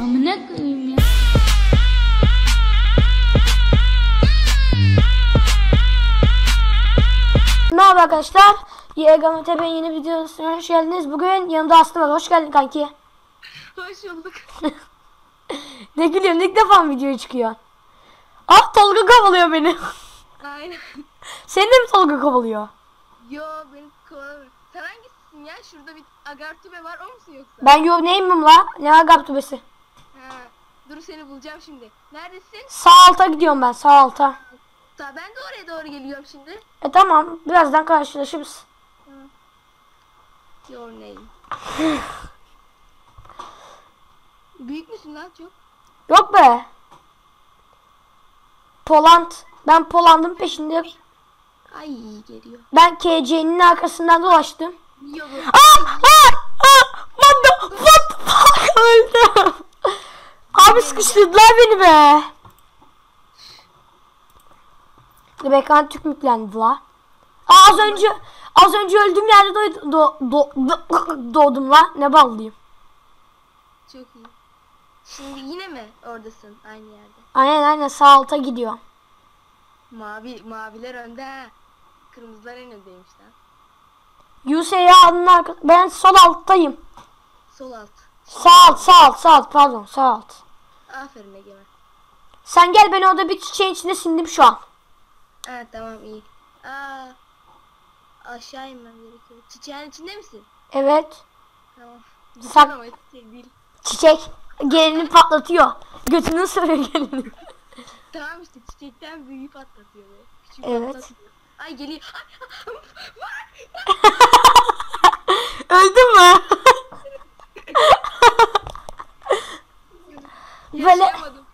Amına koyayım ya. Merhaba arkadaşlar. YGM Tepe'nin yeni videosuna hoş geldiniz. Bugün yanımda Aslı var. Hoş geldin kanki. Hoş bulduk. Ne gülüyorsun? İlk defa mı videoya çıkıyor? Ah Tolga kovalıyor beni. Aynen. Seni de mi Tolga kovalıyor? Yo beni kovalamıyor. Sen hangisisin ya? Şurada bir agartube var o musun yoksa? Ben yo neyim la? Ne agap tubesi? Ha, dur seni bulacağım şimdi. Neredesin? Sağ alta gidiyorum ben sağ alta. Ta ben de oraya doğru geliyorum şimdi. E tamam birazdan karşılaşırız. Your name. Büyük müsün lan çok? Yok be. Poland. Ben Poland'ın peşinde. Ay geliyor. Ben KC'nin arkasından dolaştım. Yo bu. Aa! Aa! Aa! What the, what the fuck? Öldüm. Abi sıkıştırdılar beni be. Bekan tük müklendi la. Aa, az önce az önce öldüğüm yerde do, do, do, do- doğdum la. Ne ballıyım. Çok iyi. Şimdi yine mi oradasın aynı yerde? Aynen aynen sağ alta gidiyor. Mavi maviler önde ha. Kırmızılar en öndeymiş lan. Yusey'a adının arka... Ben sol alttayım. Sol alt. Sağ alt sağ alt sağ alt pardon sağ alt. Aferin Egemen. Sen gel ben orada bir çiçeğin içinde sindim şu an. Ha tamam iyi. Aa, aşağı inmem gerekiyor. Çiçeğin içinde misin? Evet. Tamam. Sak- Ama çiçek değil. Çiçek gelini patlatıyor. Götünü ısırıyor gelini. Tamam işte çiçekten büyüğü patlatıyor be. Küçük Evet. patlatmıyor. Ay geliyor. Öldün mü? Böyle Yaşayamadım.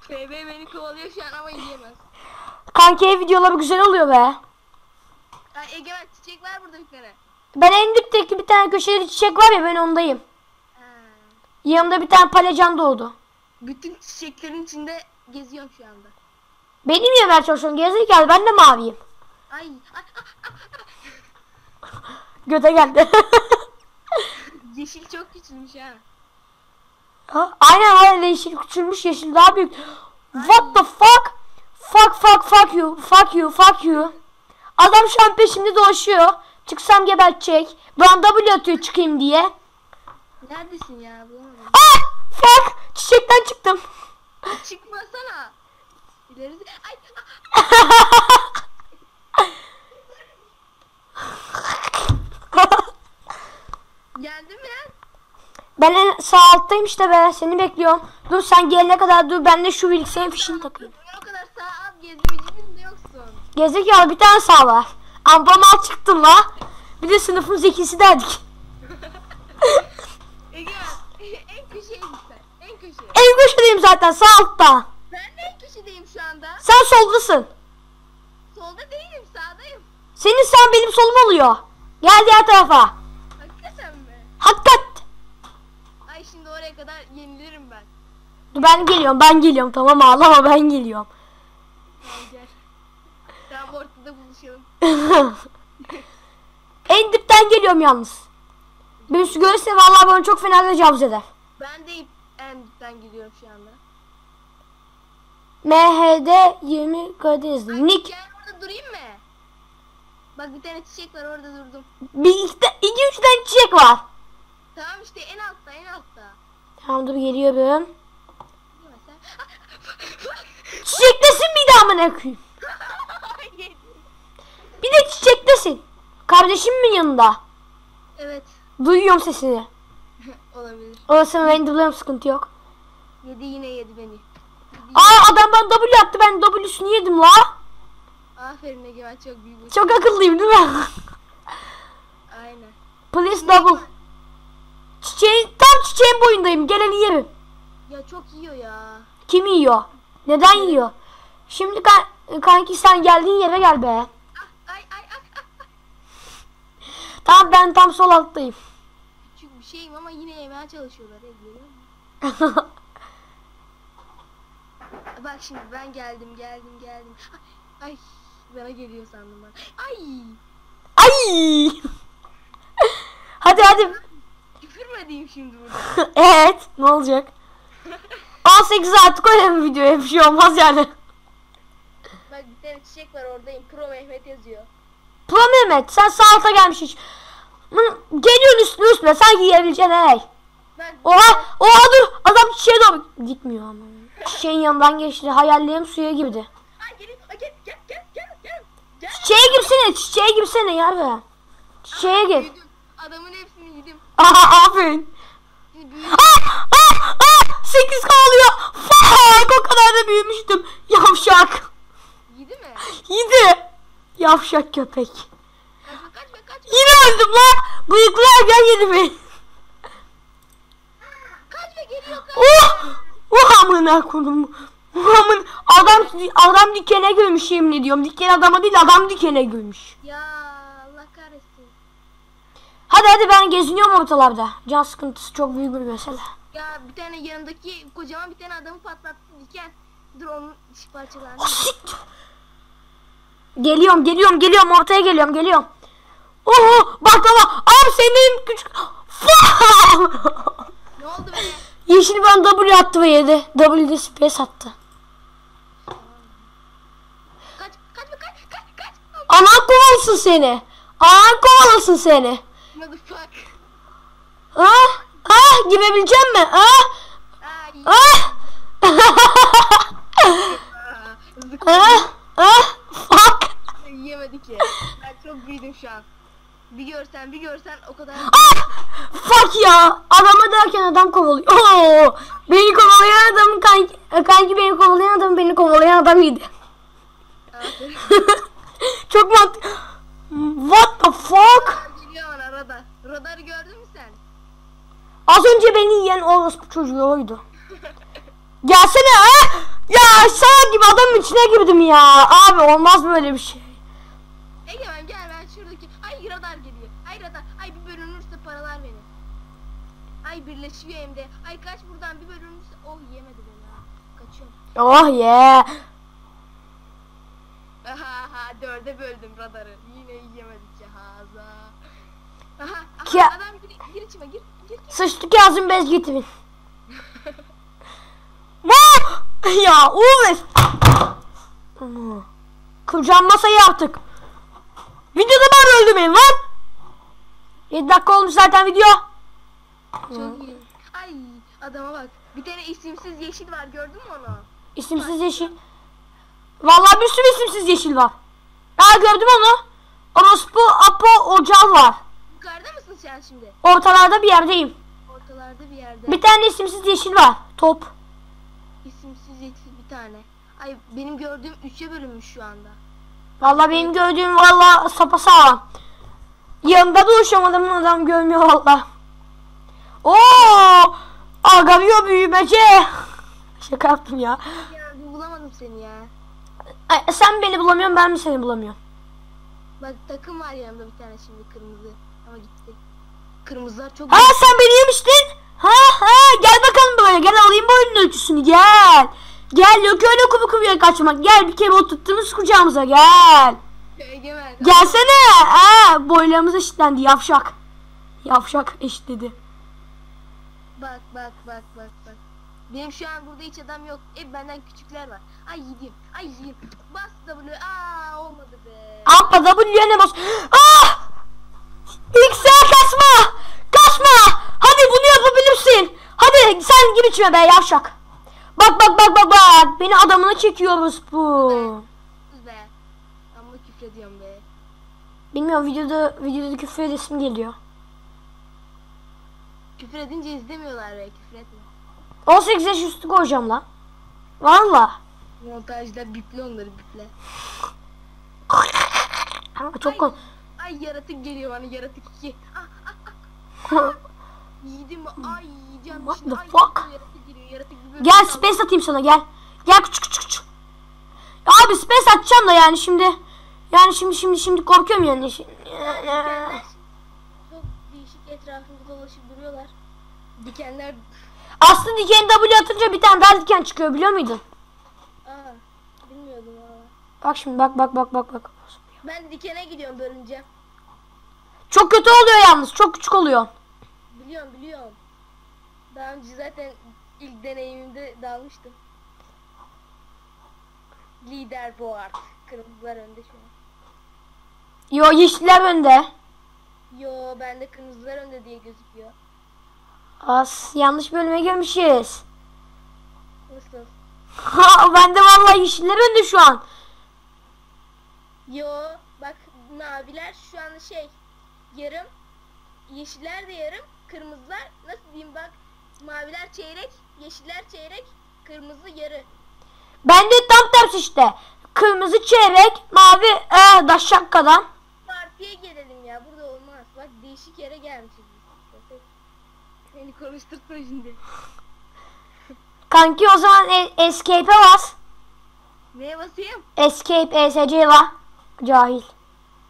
FB beni kovalıyor şu an ama yiyemez. kanki videoları güzel oluyor be. Ay Egemen çiçek var burada bir tane. Ben en dipteki bir tane köşede çiçek var ya ben ondayım. Ha. Yanımda bir tane palecan doğdu. Bütün çiçeklerin içinde geziyorum şu anda. Benim yemeye çalışıyorum gerizekalı ben de maviyim. Ay, ay, ay, Göte geldi. yeşil çok küçülmüş ha. Ha, Aynen aynen yeşil küçülmüş yeşil daha büyük. What the fuck? Fuck fuck fuck you fuck you fuck you. Adam şu an peşimde dolaşıyor. Çıksam gebertecek. Ben W atıyor çıkayım diye. Neredesin ya bulamadım. Ah! Fuck! Çiçekten çıktım. Çıkmasana. İlerisi. Ay. Geldin mi lan? Ben en sağ alttayım işte be. Seni bekliyorum. Dur sen gelene kadar dur. Ben de şu bilgisayarın fişini takayım. O kadar sağ alt gezmeyicinin yoksun. Gezekalı bir tane sağ var. Ampamal çıktım la. Bir de sınıfın zekisi derdik. Ege en köşeye git sen. En köşeye. En köşedeyim zaten sağ altta. Ben de en köşedeyim şu anda. Sen soldasın. Solda değilim sağdayım. Senin sağ benim solum oluyor. Gel diğer tarafa. Hakikaten mi? Hakikat. Oraya kadar yenilirim ben. Dur ben geliyorum ben geliyorum tamam ağlama ben geliyorum. Tamam gel. Tamam ortada buluşalım. en dipten geliyorum yalnız. Beni su görürse vallahi bana çok fena tecavüz eder. Ben de en dipten gidiyorum şu anda. MHD 20 Karadeniz. Nick. Gel orada durayım mı? Bak bir tane çiçek var orada durdum. Bir iki, iki üç tane çiçek var. Tamam işte en altta. Tamam dur geliyorum. Çiçektesin bir daha amına koyayım. Bir de çiçektesin. Kardeşim mi yanında? evet Duyuyorum sesini. olabilir. Orası ben duyuyorum sıkıntı yok. Yedi yine yedi beni. Aa adam bana W attı ben W'sunu yedim la. Aferin Egemen çok büyük Çok akıllıyım değil mi? Aynen. Please double. Çiçeğin, tam çiçeğin boyundayım. Geleni yerim. Ya çok yiyor ya. Kim yiyor? Neden yiyor? Şimdi kan kanki sen geldiğin yere gel be. Ah, ay ay ay ay. Tamam ben tam sol alttayım. Küçük bir şeyim ama yine yemeye çalışıyorlar. ya? Bak şimdi ben geldim geldim geldim. Ay, ay bana geliyor sandım ben. Ay Ay! hadi hadi. Edeyim şimdi burada? evet ne olacak? 18 artık bir videoya bir şey olmaz yani. Bak bir tane çiçek var oradayım. Pro Mehmet yazıyor. Pro Mehmet sen sağ alta gelmiş hiç. Geliyorsun üstüne üstüne sanki yiyebileceksin hey. Oha oha dur adam çiçeğe doğru gitmiyor ama. Çiçeğin yanından geçti hayallerim suya girdi. Ay gel gel gel gel gel. Çiçeğe girsene çiçeğe girsene yarı. Çiçeğe gir. Adamın yedim. Aha aferin. Ah, ah, ah, 8 kalıyor. Fuck o kadar da büyümüştüm. Yavşak. Yedi mi? Yedi. Yavşak köpek. Kaçma kaçma kaçma. Yine öldüm lan. Bıyıklar gel yedi beni. Kaçma geliyor kaç. Oh! Oh amına koydum. Oh amın adam adam dikene gülmüş yemin ediyorum. Diken adama değil adam dikene gülmüş. Ya. Hadi hadi ben geziniyorum ortalarda. Can sıkıntısı çok büyük bir mesele. Ya bir tane yanındaki kocaman bir tane adamı patlattı diken. Dur onun parçalarını. Oh. Geliyorum geliyorum geliyorum ortaya geliyorum geliyorum. Oh baklava. Abi senin küçük. Ne oldu be? Yeşil ben W attı ve yedi. W'de space attı. Kaç kaçma kaç kaç kaç. Anan kovalasın seni. Anan kovalasın seni. Motherfuck. Ah, ah girebilecek mi? Ah, ah, Zık ah, ah, fuck. yiyemedi ki. Ben çok büyüdüm şu an. Bir görsen bir görsen o kadar. Ah, fuck ya. Adama derken adam kovalıyor. Oo, beni kovalayan adam kanki, kanki beni kovalayan adam beni kovalayan adam. Aferin. Çok mantıklı. What the fuck? Bana radar. Radarı gördün mü sen? Az önce beni yiyen orospu çocuğu oydu. Gelsene ha? Ya sana gibi adamın içine girdim ya. Abi olmaz böyle bir şey. Egemen gel ben şuradaki. Ay radar geliyor. Ay radar. Ay bir bölünürse paralar beni. Ay birleşiyor hem de. Ay kaç buradan bir bölünürse. Oh yemedi beni ha. Kaçıyorum. Oh yeah. Aha aha dörde böldüm radarı. Aha, aha Kia- adam gir, gir içime gir. Gir gir. Sıçtık yazın bez getirin. Vah! ya Uğur. Kıracağım masayı yaptık. Videoda ben öldürmeyin lan. 7 dakika olmuş zaten video. Çok iyi. Ay adama bak. Bir tane isimsiz yeşil var gördün mü onu? İsimsiz yeşil. Vallahi bir sürü isimsiz yeşil var. Ha gördüm onu. Orospu Apo Ocal var. Sen şimdi? Ortalarda bir yerdeyim. Ortalarda bir yerde. Bir tane isimsiz yeşil var. Top. İsimsiz yeşil bir tane. Ay benim gördüğüm üçe bölünmüş şu anda. Vallahi benim gördüğüm vallahi sapasağlam. Yanında duruşum adamın adam görmüyor vallahi. Oo! Agavio büyümece. Şaka yaptım ya. Ya bulamadım seni ya. Ay, sen beni bulamıyorsun ben mi seni bulamıyorum? Bak takım var yanımda bir tane şimdi kırmızı. Ama gitti. Kırmızılar çok Ha sen beni yemiştin. Ha ha gel bakalım buraya gel alayım boyunun ölçüsünü gel. Gel yok öyle kubu kubuya kaçmak. Gel bir kere oturttuğumuz kucağımıza gel. Egemen. Gelsene. Ha boylarımız eşitlendi yavşak. Yavşak eşitledi. Bak bak bak bak bak. Benim şu an burada hiç adam yok. Hep benden küçükler var. Ay yiyeyim. Ay yiyeyim. Bas W. Aa olmadı be. Ampa W'ye ne bas? Ah! X'e kasma! Kasma! Hadi bunu yapabilirsin. Hadi sen gibi içme be yavşak. Bak bak bak bak bak. Beni adamına çekiyoruz bu. Be. Amma küfrediyorum be. Bilmiyorum videoda videoda küfür edesim geliyor. Küfür edince izlemiyorlar be. Küfür etme. 18 yaş üstü koyacağım lan. Valla. Montajda biple onları biple. Çok kon- Ay yaratık geliyor bana yaratık 2. Ah ah yedim ay yiyeceğim. What şimdi. the Ay, fuck? Yaratık Gel space atayım sana gel. Gel küçük küçük küçük. Abi space atacağım da yani şimdi. Yani şimdi şimdi şimdi korkuyorum yani. Dikenler çok değişik etrafında dolaşıp duruyorlar. Dikenler Aslı diken W atınca bir tane daha diken çıkıyor biliyor muydun? aa bilmiyordum aa. Bak şimdi bak bak bak bak bak. Ben dikene gidiyorum bölünce. Çok kötü oluyor yalnız. Çok küçük oluyor. Biliyorum biliyorum. Daha önce zaten ilk deneyimimde dalmıştım. Lider Boğart. Kırmızılar önde şu an. Yo yeşiller önde. Yo bende kırmızılar önde diye gözüküyor. As yanlış bölüme girmişiz. Nasıl? Ha bende vallahi yeşiller önde şu an. Yo bak maviler şu anda şey yarım. Yeşiller de yarım. Kırmızılar nasıl diyeyim bak. Maviler çeyrek. Yeşiller çeyrek. Kırmızı yarı. Bende tam tersi işte. Kırmızı çeyrek, mavi e, daşşakkadan. Partiye gelelim ya. Burada olmaz. Bak değişik yere gelmişiz. Beni konuşturtma şimdi. Kanki o zaman e- escape'e bas. Neye basayım? Escape ESC la. Cahil.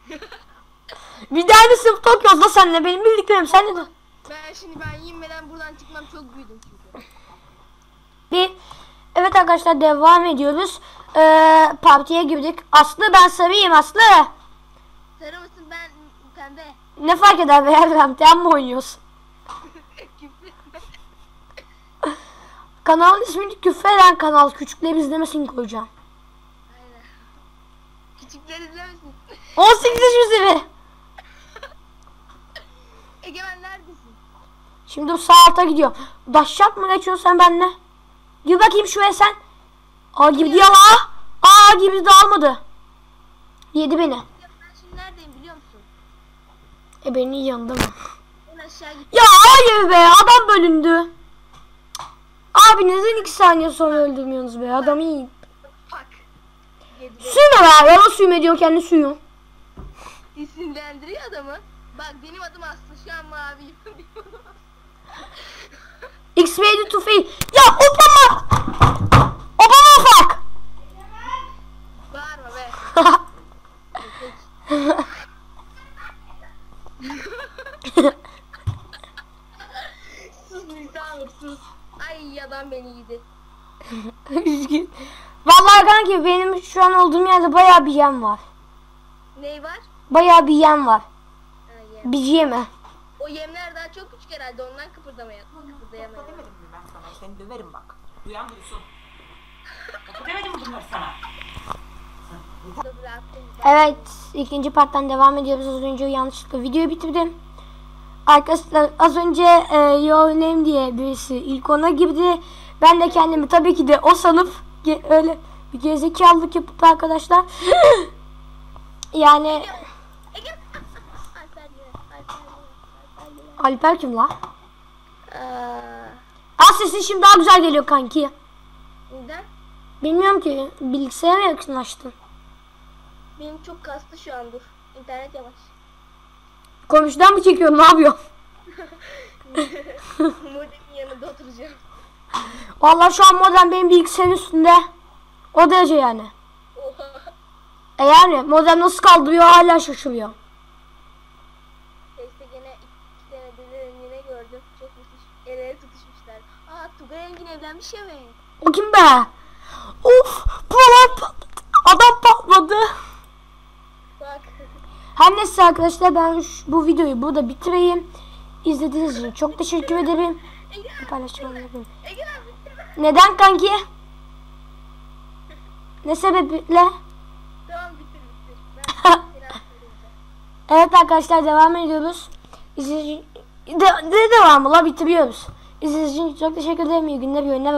bir daha bir sınıf Tokyo'da senle benim bildiklerim sen de. Ben şimdi ben yinmeden buradan çıkmam çok büyüdüm çünkü. Bir Evet arkadaşlar devam ediyoruz. Ee, partiye girdik. Aslı ben sarıyım Aslı. Sarı mısın ben pembe. Ne fark eder be Erdem? Sen mi oynuyorsun? Kanalın ismini küfreden kanal. Küçükler izlemesin koyacağım. Aynen. Küçükler izlemesin. 18 yaş üzeri. Egemen neredesin? Şimdi sağ alta gidiyor. Daşşak mı geçiyorsun sen benimle? Gir bakayım şuraya sen. Aa gibi diyor la. Aa gibi de almadı. Yedi beni. Ben şimdi neredeyim biliyor musun? E benim yanında mı? Ya hayır be adam bölündü. Abi neden iki saniye sonra öldürmüyorsunuz be adam iyi. Suyma be yalan suyma diyor kendi suyu. İsimlendiriyor adamı. Bak benim adım Aslı şu an mavi. X ready to fail. Ya Obama. Obama fuck. Bağırma be. sus Nisa sus. Ay adam beni yedi. Üzgün. Vallahi kanki benim şu an olduğum yerde bayağı bir yem var. Ney var? Bayağı bir yem var. Ha, yem. Bir yeme. O yemler daha çok küçük herhalde ondan kıpırdamaya Oku kıpırdayamıyor. demedim mi ben sana? Seni döverim bak. Duyan duysun. Demedim mi bunları sana? Evet ikinci parttan devam ediyoruz. Az önce yanlışlıkla videoyu bitirdim. Arkadaşlar az önce e, Your Name diye birisi ilk ona girdi. Ben de kendimi tabii ki de o sanıp öyle bir gerizekalık yapıp arkadaşlar. yani Ege. Alper yine. Alper yine. Alper kim la? Aa, Aa sesin şimdi daha güzel geliyor kanki. neden? Bilmiyorum ki bilgisayara mı yakınlaştın? Benim çok kastı şu an dur. İnternet yavaş. Komşudan mı çekiyorsun ne yapıyorsun? Modemin yanında oturacağım. Vallahi şu an modem benim bilgisayarın üstünde. O derece yani. Oha. E yani modem nasıl kaldırıyor hala şaşırıyor. Neyse gene iki tane birilerini yine gördüm. Çok müthiş. El ele tutuşmuşlar. Aa Tugay Engin evlenmiş ya. O kim be? Of buralar patladı. Adam patladı. Bak. Her neyse arkadaşlar ben şu- bu videoyu burada bitireyim. İzlediğiniz için çok teşekkür ederim. Bitirme. Neden kanki? Ne sebeple? Tamam bitir bitir. Evet arkadaşlar devam ediyoruz. İzleyici... De, de devamı la bitiriyoruz. İzlediğiniz için çok teşekkür ederim. İyi günler, iyi oyunlar.